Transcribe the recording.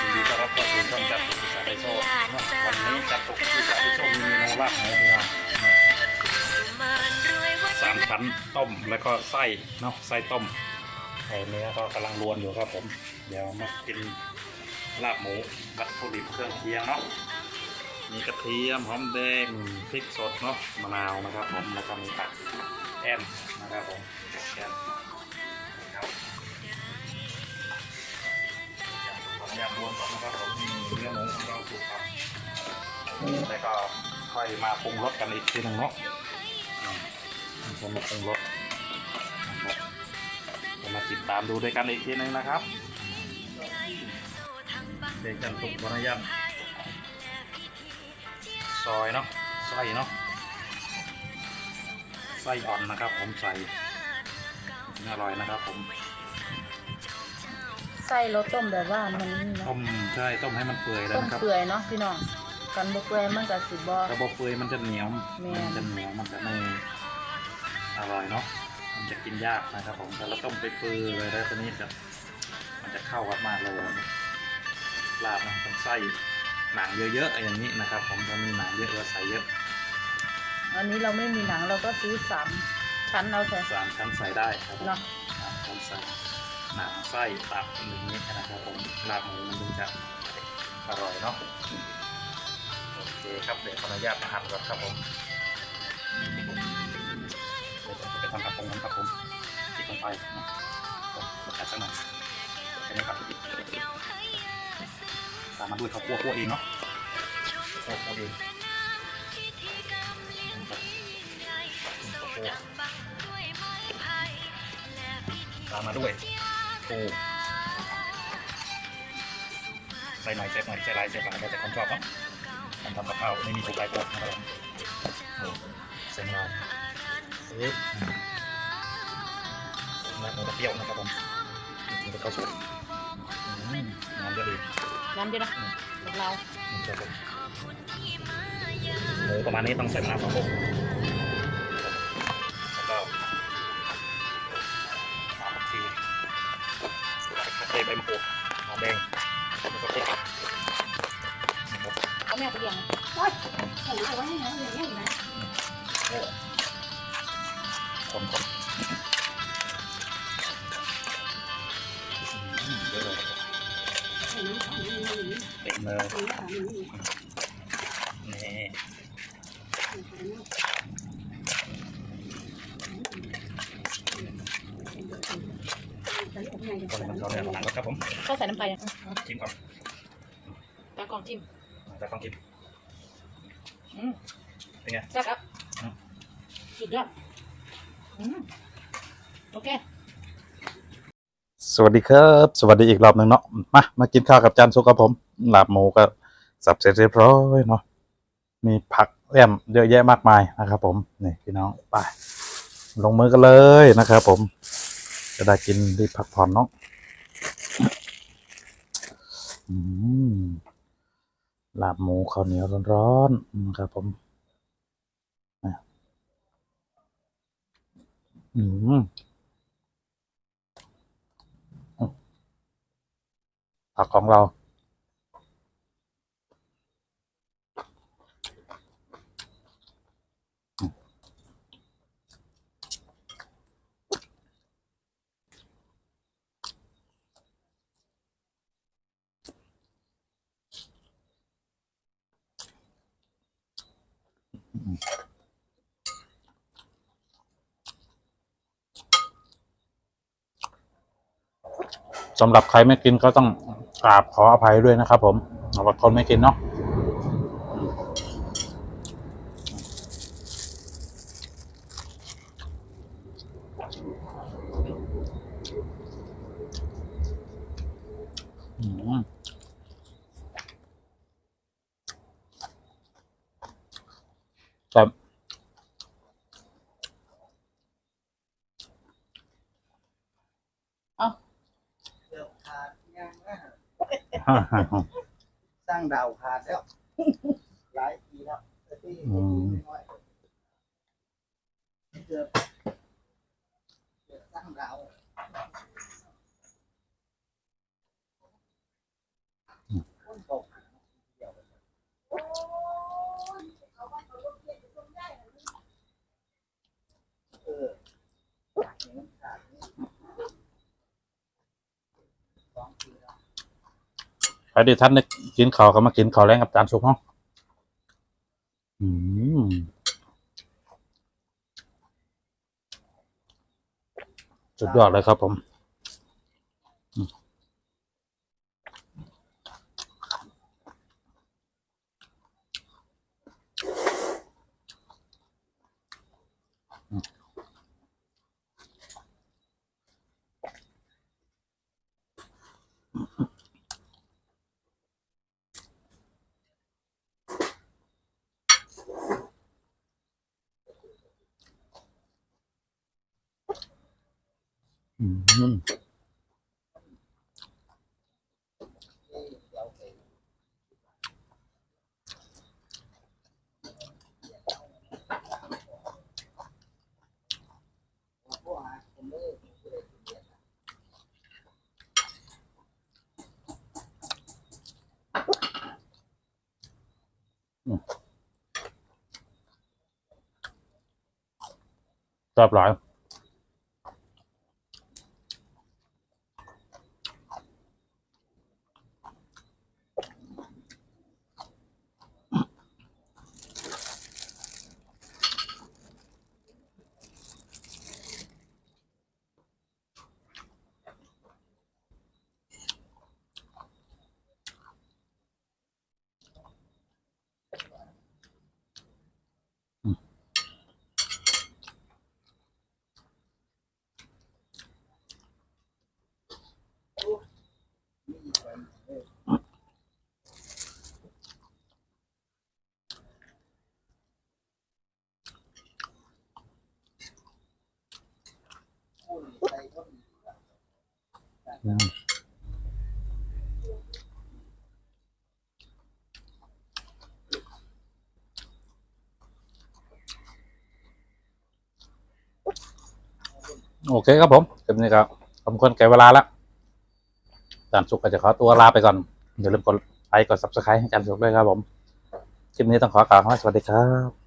ยินดีต้อนรับเข้าสู่ช่องจับสุขสาไดโชคเนาะวันนี้จับสุขสาไดโชคมีเมนูลาบหมูพี่น้องสามชั้นต้มแล้วก็ไส้เนาะไส้ต้มไอ้เนื้อก็กำลังรวนอยู่ครับผม เดี๋ยวมากินลาบหมูวัตถุดิบเครื่องเคียงเนาะมีกระเทียมหอมแดงพริกสดเนาะมะนาวนะครับผมแล้วก็มีผักแอมนะครับผมแอน ขออนุญาตรวมก่อนนะครับผมนี่เนื้อหมูของเราถูกครับแล้วก็ค่อยมาปรุงรสกันอีกทีหนึ่งเนาะอืมผมมาปรุงรสนะครับจะมาติดตามดูด้วยกันอีกทีหนึ่งนะครับเด็กจันทุกขออนุญาตซอยเนาะไส้เนาะไส้อ่อนนะครับ ผมใส่อร่อยนะครับผม ไส้รสต้มแบบว่ามันนี่เนาะต้มใช่ต้มให้มันเปื่อยแล้วต้มนะครับเปื่อยเนาะพี่น้องกันบ่เปื่อยมันก็สิบ่กระบอกเปื่อยมันจะเหนียวแม่น มันจะเหนียวมันจะไม่อร่อยเนาะมันจะกินยากนะครับ ผมแต่เราต้มไปเปื่อยเลยแล้วทีนี้จะมันจะเข้ากันมากเลยลาบนะต้องไส้หนังเยอะๆอย่างนี้นะครับ ผมถ้ามีหนังเยอะเราใส่เยอะอันนี้เราไม่มีหนังเราก็ซื้อสามชั้นเอาใส่สามชั้นใส่ได้ครับผมเนาะ สามชั้นใส่ หนังไส้ตับอย่างนี้นะครับผมลาบหมูมันถึงจะอร่อยเนาะโอเคครับเดี๋ยวขออนุญาตมาหั่นก่อนครับผมเดี๋ยวจะไปทำกระพงกันครับผมติดลงไปนะผมจัดสักหน่อยแค่นี้ครับตามมาด้วยข้าวคั่วคั่วเองเนาะคั่วคั่วเองนะครับข้าวคั่วตามมาด้วย ปูใส่หน่อยใส่หน่อยใส่หลายใส่หลายแล้วแต่คนชอบเนาะทำทำกับข้าวไม่มีถูกหลายกฎนะครับผมโอ้ใส่หน่อยปึ๊บน้ำมันจะเปรี้ยวนะครับผมมันจะเข้าสู่อืมน้ำเยอะดีน้ำเดียวนะของเราอืมครับผมหมูประมาณนี้ต้องใส่มะนาวสองลูก มะกรูดหอมแดงแล้วก็พริกนะครับเขาแม่ไปเลี้ยงโอ้คนคนอืมเยอะเลยครับผมเต็มเลยนี่คน มันร้อนเนี่ยหลังรถครับผมเขาใส่น้ำปลาชิมก่อนตากล่องจิ้มแต่ต้องชิมอืมเป็นไงแซ่บครับอืมสุดยอดอืมโอเคสวัสดีครับ สวัสดีอีกรอบหนึ่งเนาะมามากินข้าวกับจานซุกครับผมลาบหมูก็สับเสร็จเรียบร้อยเนาะมีผักแอมเยอะแยะมากมายนะครับ ผมนี่พี่น้องไปลงมือกันเลยนะครับ ผม จะได้กินดีพักผ่อนเนาะอืมลาบหมูข้าวเหนียวร้อนๆครับผมนะอืมผักของเรา สำหรับใครไม่กินก็ต้องกราบขออภัยด้วยนะครับผมสำหรับคนไม่กินเนาะอืมครับ เดี๋ยวขางนะสร้างดาวขาดแล้ว หลายปีแล้วแต่ที่อืมน้อยเกือบเกือบสร้างดาว คนตกเดียวเอออย่างนั้นขาดสองปีแล้ว ใครที่ท่านได้กินข้าวก็มากินข้าวแรงกับจานชุบเนาะอืมสุดยอดเลยครับผม อืมพวกหาคนเลิกผู้ใดผู้เดียว ชอบหลายอืม โอเคครับผมคลิปนี้ครับผมควรแก่เวลาแล้วจานสุกก็จะขอตัวลาไปก่อน อย่าลืมกดไลค์กด subscribe ให้จานสุกด้วยครับผม คลิปนี้ต้องขอกล่าวว่าสวัสดีครับ